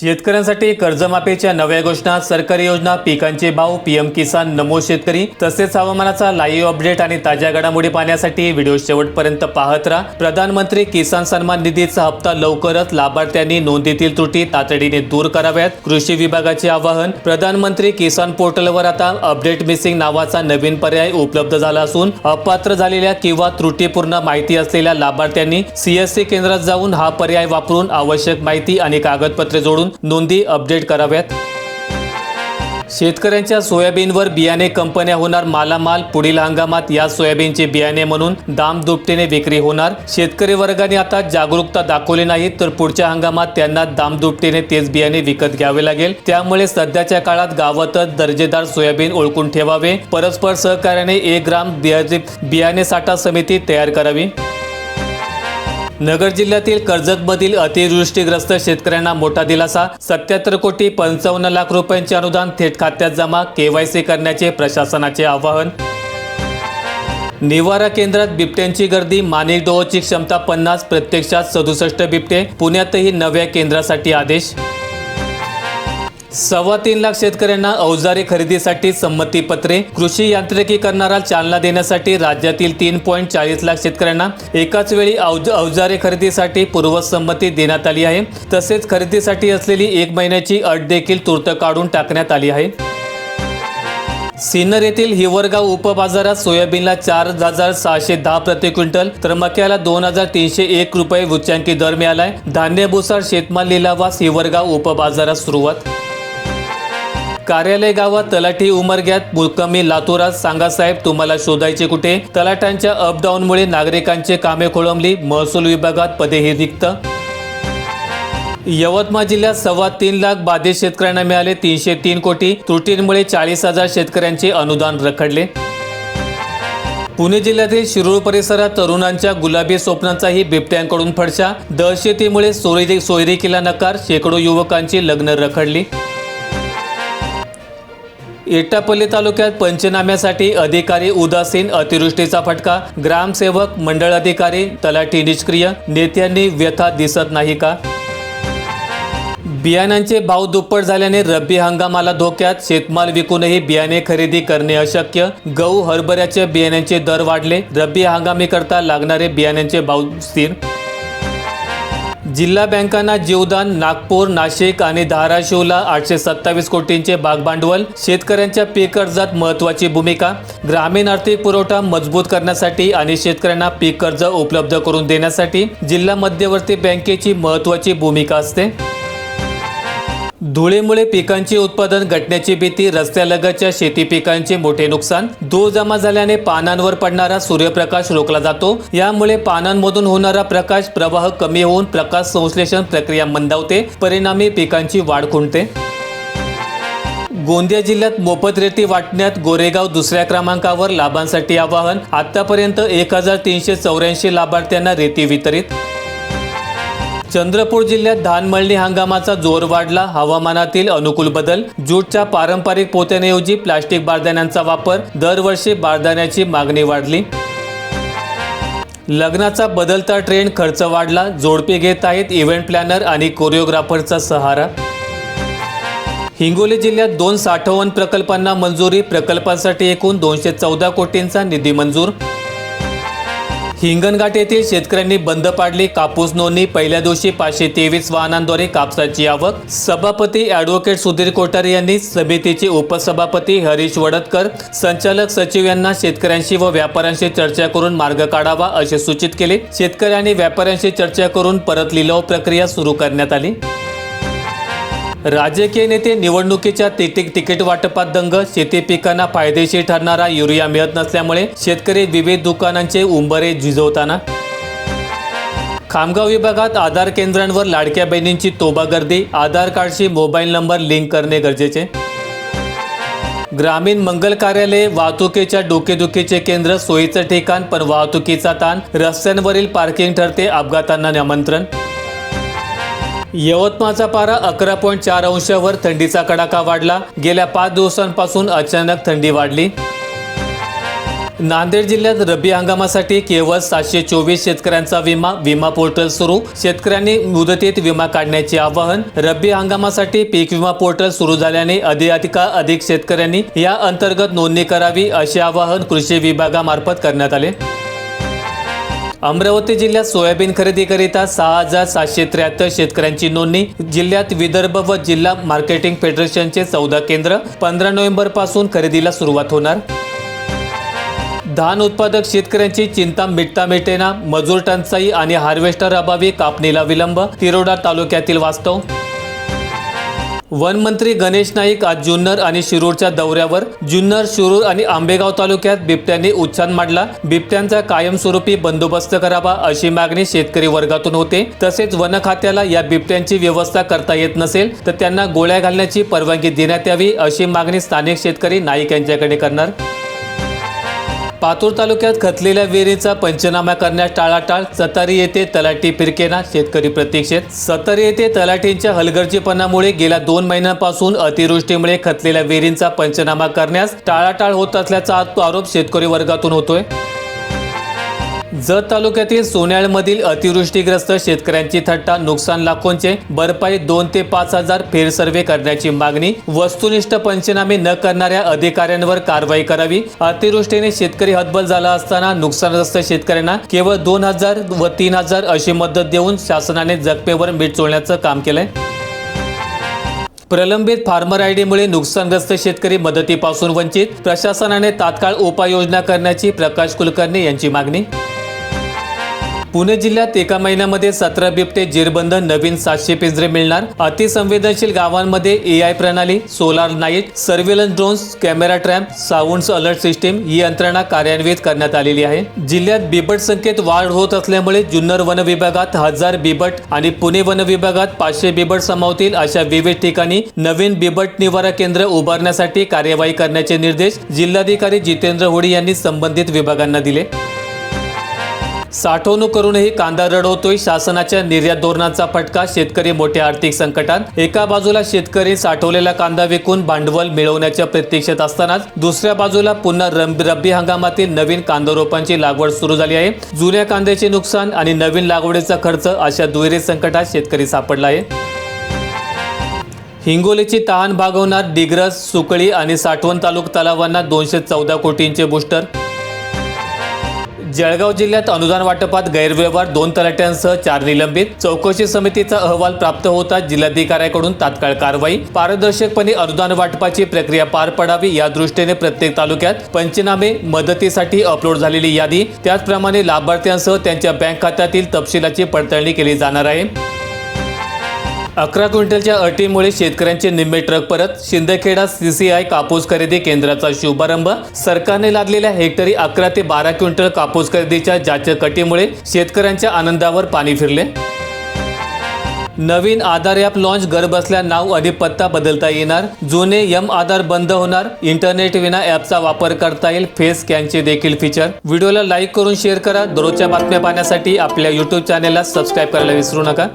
शेतकऱ्यांसाठी कर्जमाफीच्या नव्या घोषणा सरकारी योजना पिकांचे भाव पीएम किसान नमो शेतकरी तसेच हवामानाचा लाईव्ह अपडेट आणि ताज्या घडामोडी पाहण्यासाठी व्हिडिओ शेवटपर्यंत पाहत राहा. प्रधानमंत्री किसान सन्मान निधीचा हप्ता लवकरच लाभार्थ्यांनी नोंदीतील त्रुटी तातडीने दूर कराव्यात. कृषी विभागाचे आवाहन प्रधानमंत्री किसान पोर्टलवर आता अपडेट मिसिंग नावाचा नवीन पर्याय उपलब्ध झाला असून अपात्र झालेल्या किंवा त्रुटीपूर्ण माहिती असलेल्या लाभार्थ्यांनी सीएससी केंद्रात जाऊन हा पर्याय वापरून आवश्यक माहिती आणि कागदपत्रे जोडून नोंदी अपडेट कराव्यात. शेतकऱ्यांच्या सोयाबीनवर बियाणे कंपन्या होणार मालामाल. पुढील हंगामात या सोयाबीनचे बियाणे म्हणून दाम दुपटीने विक्री होणार. शेतकरी वर्गाने आता जागरूकता दाखवली नाही तर पुढच्या हंगामात त्यांना दाम दुपटीने तेच बियाणे विकत घ्यावे लागेल. त्यामुळे सध्याच्या काळात गावातच दर्जेदार सोयाबीन ओळखून ठेवावे. परस्पर सहकार्याने एक ग्राम बियाणे साठा समिती तयार करावी. नगर जिल्ह्यातील कर्जतमधील अतिवृष्टीग्रस्त शेतकऱ्यांना मोठा दिलासा. सत्याहत्तर कोटी पंचावन्न लाख रुपयांचे अनुदान थेट खात्यात जमा केवायसी करण्याचे प्रशासनाचे आवाहन. निवारा केंद्रात बिबट्यांची गर्दी मानिक डोहोची क्षमता पन्नास प्रत्यक्षात सदुसष्ट बिबटे पुण्यातही नव्या केंद्रासाठी आदेश. सव्वा तीन लाख शेतकऱ्यांना अवजारे खरेदीसाठी संमतीपत्रे कृषी यांत्रिकीकरणाला चालना देण्यासाठी राज्यातील तीन पॉईंट चाळीस लाख शेतकऱ्यांना एकाच वेळी अवज अवजारे खरेदीसाठी पूर्वसंमती देण्यात आली आहे. तसेच खरेदीसाठी असलेली एक महिन्याची अट देखील तूर्त काढून टाकण्यात आली आहे. सिन्नर येथील हिवरगाव उपबाजारात सोयाबीनला चार हजार सहाशे दहा प्रति क्विंटल तर मक्याला दोन हजार तीनशे एक रुपये उच्चांकी दर मिळालाय. धान्य भुसार शेतमाल लिलावास हिवरगाव उपबाजारात सुरुवात कार्यालय गावात तलाठी उमरग्यात मुक्कामी लातूरात सांगा साहेब तुम्हाला शोधायचे कुठे? तलाट्यांच्या अपडाऊनमुळे नागरिकांचे कामे खोळंबली. महसूल विभागात पदेही रिक्त. यवतमाळ जिल्ह्यात सव्वा तीन लाख बाधित शेतकऱ्यांना मिळाले तीनशे तीन कोटी. त्रुटींमुळे चाळीस हजार शेतकऱ्यांचे अनुदान रखडले. पुणे जिल्ह्यातील शिरूर परिसरात तरुणांच्या गुलाबी स्वप्नांचाही बिबट्यांकडून फडशा. दहशतीमुळे सोयरी केला नकार. शेकडो युवकांची लग्न रखडली. एटापल्ली तालुक्यात पंचनाम्यासाठी अधिकारी उदासीन अतिवृष्टीचा फटका. ग्रामसेवक मंडळ अधिकारी तलाठी निष्क्रिय. नेत्यांनी व्यथा दिसत नाही का? बियाण्यांचे भाव दुप्पट झाल्याने रब्बी हंगामाला धोक्यात. शेतमाल विकूनही बियाणे खरेदी करणे अशक्य. गहू हरभऱ्याच्या बियाण्यांचे दर वाढले. रब्बी हंगामीकरता लागणारे बियाण्यांचे भाव स्थिर जिल्हा बँकांना जीवदान नागपूर नाशिक आणि धाराशिवला आठशे सत्तावीस कोटींचे भागभांडवल शेतकऱ्यांच्या पीक कर्जात महत्त्वाची भूमिका ग्रामीण आर्थिक पुरवठा मजबूत करण्यासाठी आणि शेतकऱ्यांना पीक कर्ज उपलब्ध करून देण्यासाठी जिल्हा मध्यवर्ती बँकेची महत्त्वाची भूमिका असते. धुळेमुळे पिकांचे उत्पादन घटण्याची भीती रस्त्यालगतच्या शेती पिकांचे मोठे नुकसान धूळ जमा झाल्याने पानांवर पडणारा सूर्यप्रकाश रोखला जातो. यामुळे पानांमधून होणारा प्रकाश प्रवाह कमी होऊन प्रकाश संश्लेषण प्रक्रिया मंदावते परिणामी पिकांची वाढ खुंटते. गोंदिया जिल्ह्यात मोफत रेती वाटण्यात गोरेगाव दुसऱ्या क्रमांकावर लाभांसाठी आवाहन. आतापर्यंत एक हजार तीनशे चौऱ्याऐंशी लाभार्थ्यांना रेती वितरित चंद्रपूर जिल्ह्यात धान मळणी हंगामाचा जोर वाढला. हवामानातील अनुकूल बदल ज्यूटच्या पारंपरिक पोत्यांऐवजी प्लास्टिक बारदाण्यांचा वापर दरवर्षी बारदाण्याची मागणी वाढली. लग्नाचा बदलता ट्रेंड खर्च वाढला. जोडपे घेत आहेत इव्हेंट प्लॅनर आणि कोरिओग्राफरचा सहारा. हिंगोली जिल्ह्यात दोन साठवण प्रकल्पांना मंजुरी प्रकल्पांसाठी एकूण दोनशे चौदा कोटींचा निधी मंजूर. हिंगणघाट येथील शेतकऱ्यांनी बंद पाडली कापूस नोंदणी. पहिल्या दिवशी पाचशे तेवीस वाहनांद्वारे कापसाची आवक. सभापती ॲडव्होकेट सुधीर कोठारे यांनी समितीचे उपसभापती हरीश वडतकर संचालक सचिव यांना शेतकऱ्यांशी व व्यापाऱ्यांशी चर्चा करून मार्ग काढावा असे सूचित केले. शेतकऱ्यांनी व्यापाऱ्यांशी चर्चा करून परत लिलाव प्रक्रिया सुरू करण्यात आली. राजकीय नेते निवडणुकीच्या तिकीट तिकीट वाटपात दंग शेती पिकांना फायदेशीर ठरणारा युरिया मिळत नसल्यामुळे शेतकरी विविध दुकानांचे उंबरे झिजवताना. खामगाव विभागात आधार केंद्रांवर लाडक्या बहिणींची तोबा गर्दी आधार कार्डशी मोबाईल नंबर लिंक करणे गरजेचे. ग्रामीण मंगल कार्यालय वाहतुकीच्या डोकेदुखीचे केंद्र सोयीचं ठिकाण पण वाहतुकीचा ताण रस्त्यांवरील पार्किंग ठरते अपघातांना निमंत्रण. यवतमाळचा पारा अकरा पॉईंट चार अंशावर थंडीचा कडाका वाढला. गेल्या पाच दिवसांपासून अचानक थंडी वाढली. नांदेड जिल्ह्यात रब्बी हंगामासाठी केवळ सातशे चोवीस शेतकऱ्यांचा विमा विमा पोर्टल सुरू. शेतकऱ्यांनी मुदतीत विमा काढण्याचे आवाहन रब्बी हंगामासाठी पीक विमा पोर्टल सुरू झाल्याने अधिका अधिक शेतकऱ्यांनी या अंतर्गत नोंदणी करावी असे आवाहन कृषी विभागामार्फत करण्यात आले. अमरावती जिल्ह्यात सोयाबीन खरेदीकरिता सहा हजार सातशे त्र्याहत्तर शेतकऱ्यांची नोंदणी. जिल्ह्यात विदर्भ व जिल्हा मार्केटिंग फेडरेशनचे चौदा केंद्र पंधरा नोव्हेंबरपासून खरेदीला सुरुवात होणार. धान उत्पादक शेतकऱ्यांची चिंता मिटता मिटेना मजूर टंचाई आणि हार्वेस्टर अभावी कापणीला विलंब तिरोडा तालुक्यातील वास्तव वनमंत्री गणेश नाईक आज जुन्नर आणि शिरूरच्या दौऱ्यावर. जुन्नर शिरूर आणि आंबेगाव तालुक्यात बिबट्यांनी उच्छाद मांडला. बिबट्यांचा कायमस्वरूपी बंदोबस्त करावा अशी मागणी शेतकरी वर्गातून होते. तसेच वन खात्याला या बिबट्यांची व्यवस्था करता येत नसेल तर त्यांना गोळ्या घालण्याची परवानगी देण्यात यावी अशी मागणी स्थानिक शेतकरी नाईक यांच्याकडे करणार. पातूर तालुक्यात खचलेल्या विहिरीचा पंचनामा करण्यास टाळाटाळ सतारी येथे तलाठी फिरकेना शेतकरी प्रतीक्षेत. सतारी येथे तलाठींच्या हलगर्जीपणामुळे गेल्या दोन महिन्यांपासून अतिवृष्टीमुळे खचलेल्या विहिरींचा पंचनामा करण्यास टाळाटाळ होत असल्याचा आरोप शेतकरी वर्गातून होतोय. जत तालुक्यातील सोन्याळमधील अतिवृष्टीग्रस्त शेतकऱ्यांची थट्टा नुकसान लाखोंचे भरपाई दोन ते पाच हजार फेरसर्वे करण्याची मागणी वस्तुनिष्ठ पंचनामे न करणाऱ्या अधिकाऱ्यांवर कारवाई करावी. अतिवृष्टीने शेतकरी हतबल झाला असताना नुकसानग्रस्त शेतकऱ्यांना केवळ दोन हजार व तीन हजार अशी मदत देऊन शासनाने जखमेवर मीठ चोळण्याचं काम केलंय. प्रलंबित फार्मर आयडीमुळे नुकसानग्रस्त शेतकरी मदतीपासून वंचित प्रशासनाने तात्काळ उपाययोजना करण्याची प्रकाश कुलकर्णी यांची मागणी. पुणे जिल्ह्यात एका महिन्यामध्ये सतरा बिबटे जेरबंद नवीन सातशे पिंजरे मिळणार. अतिसंवेदनशील गावांमध्ये ए आय प्रणाली solar night surveillance drones camera trap sound alert system ही यंत्रणा कार्यान्वित करण्यात आलेली आहे. जिल्ह्यात बिबट संख्येत वाढ होत असल्यामुळे जुन्नर वन विभागात हजार बिबट आणि पुणे वन विभागात पाचशे बिबट समावतील अशा विविध ठिकाणी नवीन बिबट निवारा केंद्र उभारण्यासाठी कार्यवाही करण्याचे निर्देश जिल्हाधिकारी जितेंद्र होळी यांनी संबंधित विभागांना दिले. साठवणूक करूनही कांदा रडवतोय. शासनाच्या निर्यात धोरणाचा फटका शेतकरी मोठ्या आर्थिक संकटात. एका बाजूला शेतकरी साठवलेला कांदा विकून भांडवल मिळवण्याच्या प्रतीक्षेत असतानाच दुसऱ्या बाजूला पुन्हा रब्बी हंगामातील नवीन कांदा रोपांची लागवड सुरू झाली आहे. जुन्या कांद्याचे नुकसान आणि नवीन लागवडीचा खर्च अशा दुहेरी संकटात शेतकरी सापडला आहे. हिंगोलीची तहान भागवणार डिग्रस सुकळी आणि साठवण तालुक तलावांना दोनशे चौदा कोटींचे बुस्टर जळगाव जिल्ह्यात अनुदान वाटपात गैरव्यवहार दोन तलाट्यांसह चार निलंबित. चौकशी समितीचा अहवाल प्राप्त होता जिल्हाधिकाऱ्याकडून तात्काळ कारवाई. पारदर्शकपणे अनुदान वाटपाची प्रक्रिया पार पडावी या दृष्टीने प्रत्येक तालुक्यात पंचनामे मदतीसाठी अपलोड झालेली यादी. त्याचप्रमाणे लाभार्थ्यांसह त्यांच्या बँक खात्यातील तपशिलाची पडताळणी केली जाणार आहे. अकरा क्विंटलच्या अटीमुळे शेतकऱ्यांचे निम्मे ट्रक परत शिंदखेडा सीसीआय कापूस खरेदी केंद्राचा शुभारंभ. सरकारने लादलेल्या हेक्टरी अकरा ते बारा क्विंटल कापूस खरेदीच्या जाचक अटीमुळे शेतकऱ्यांच्या आनंदावर पाणी फिरले. नवीन आधार ॲप लॉन्च घरबसल्या नाव आणि पत्ता बदलता येणार. जुने यम आधार बंद होणार. इंटरनेट विना ॲपचा वापर करता येईल. फेस स्कॅनचे देखील फीचर व्हिडिओला लाईक करून शेअर करा. दररोजच्या बातम्या पाहण्यासाठी आपल्या यूट्यूब चॅनेलला सबस्क्राईब करायला विसरू नका.